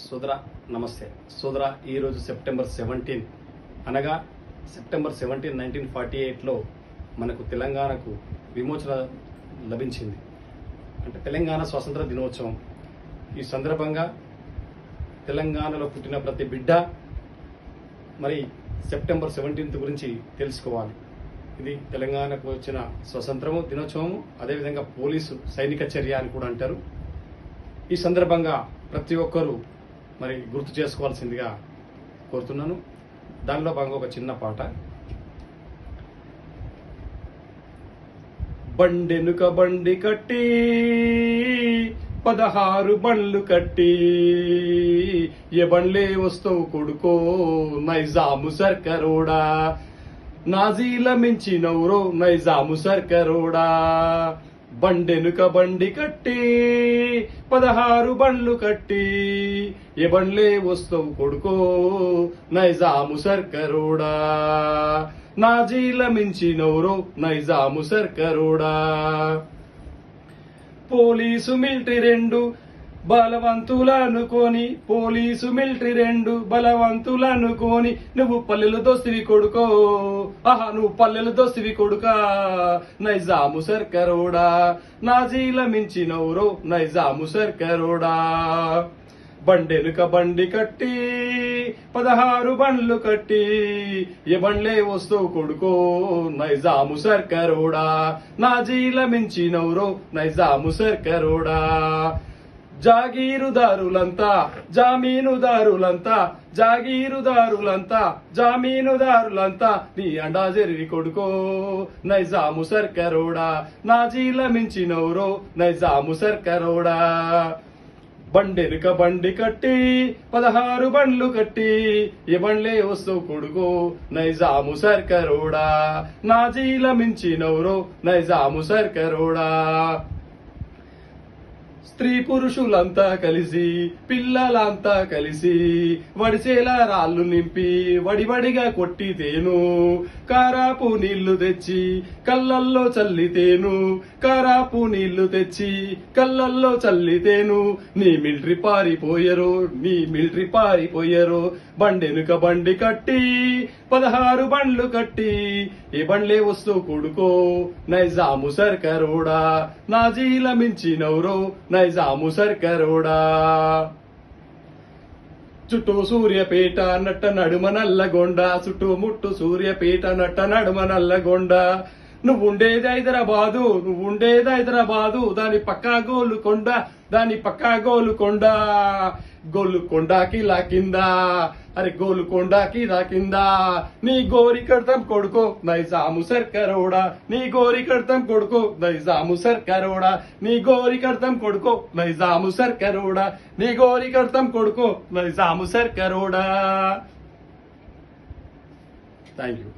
సోదరా నమస్తే. సోదర ఈరోజు సెప్టెంబర్ సెవెంటీన్. అనగా సెప్టెంబర్ సెవెంటీన్ నైన్టీన్ ఫార్టీ ఎయిట్లో మనకు తెలంగాణకు విమోచన లభించింది. అంటే తెలంగాణ స్వాతంత్ర దినోత్సవం. ఈ సందర్భంగా తెలంగాణలో పుట్టిన ప్రతి బిడ్డ మరి సెప్టెంబర్ సెవెంటీన్త్ గురించి తెలుసుకోవాలి. ఇది తెలంగాణకు వచ్చిన స్వతంత్రము దినోత్సవము అదేవిధంగా పోలీసు సైనిక చర్య అని కూడా అంటారు. ఈ సందర్భంగా ప్రతి ఒక్కరూ మరి గుర్తు చేసుకోవాల్సిందిగా కోరుతున్నాను. దానిలో భాగంగా ఒక చిన్న పాట. బండెనుక బండి కట్టి పదహారు బండ్లు కట్టి ఏ బండ్లే వస్తావు కొడుకో నైజాము సర్కరోడా. నాజీల మించినవురో నైజాము సర్కరోడా. బండెనుక బండి కట్టి పదహారు బండ్లు కట్టి ఏ బండ్లే వస్తావు కొడుకో నైజాము సర్కరోడా. నాజీల మించినవురో నైజాము సర్కరోడా. పోలీసు మిలిటరీ రెండు బలవంతులనుకోని పోలీసు మిలిటరీ రెండు బలవంతులనుకోని నువ్వు పల్లెలు దోస్తివి కొడుకో. ఆహా నువ్వు పల్లెలు దోస్తివి కొడుకా. నైజాము సర్కరోడా నాజీల మించినవురో నైజాము సర్కరోడా. బండెనుక బండి కట్టి పదహారు బండ్లు కట్టి ఏ బండ్లే వస్తావు కొడుకో. నైజాము సర్కరోడా నాజీల మించినవురో నైజాము సర్కరోడా. జాగీరుదారులంతా జామీనుదారులంతా జాగీరుదారులంతా జామీనుదారులంతా నీ అండా జరిగి కొడుకో నైజాము సర్కరోడా నాజీల మించినవరో నైజాము సర్కరోడా. బండెనుక బండి కట్టి పదహారు బండ్లు కట్టి ఏ బండ్లే వస్తూ కొడుకో నైజాము సర్కరోడా. నాజీల మించినవరో నైజాము సర్కరోడా. స్త్రీ పురుషులంతా కలిసి పిల్లలంతా కలిసి వడిసేలా రాళ్ళు నింపి వడివడిగా కొట్టితేను కారాపు నీళ్ళు తెచ్చి కళ్ళల్లో చల్లితేను కారాపు నీళ్ళు తెచ్చి కళ్ళల్లో చల్లితేను నీ మిలిటరీ పారిపోయరు నీ మిలిటరీ పారిపోయరు బండెనుక బండి కట్టి పదహారు బండ్లు కట్టి ఈ బండ్లే వస్తూ కొడుకో. నైజాము సర్కరోడా నాజీల మించినవురో నైజాము సర్కరోడా. చుట్టూ సూర్యపేట నట్ట నడుమ నల్లగొండ చుట్టూ ముట్టు సూర్యపేట నట్ట నడుమ నల్లగొండ. నువ్వు ఉండేది హైదరాబాదు నువ్వు ఉండేది హైదరాబాదు. దాని పక్కా గోలుకొండ దాని పక్కా గోలుకొండ గోలుకొండకి లాకిందా? అరే గోలుకొండకి రాకిందా నీ గోరి కడతాం కొడుకో నైజాము సర్కరోడా నీ గోరి కడతాం కొడుకో నైజాము సర్కరోడా నీ గోరి కడతాం కొడుకో నైజాము సర్కరోడా నీ గోరి కడతాం కొడుకో నైజాము సర్కరోడా థ్యాంక్ యూ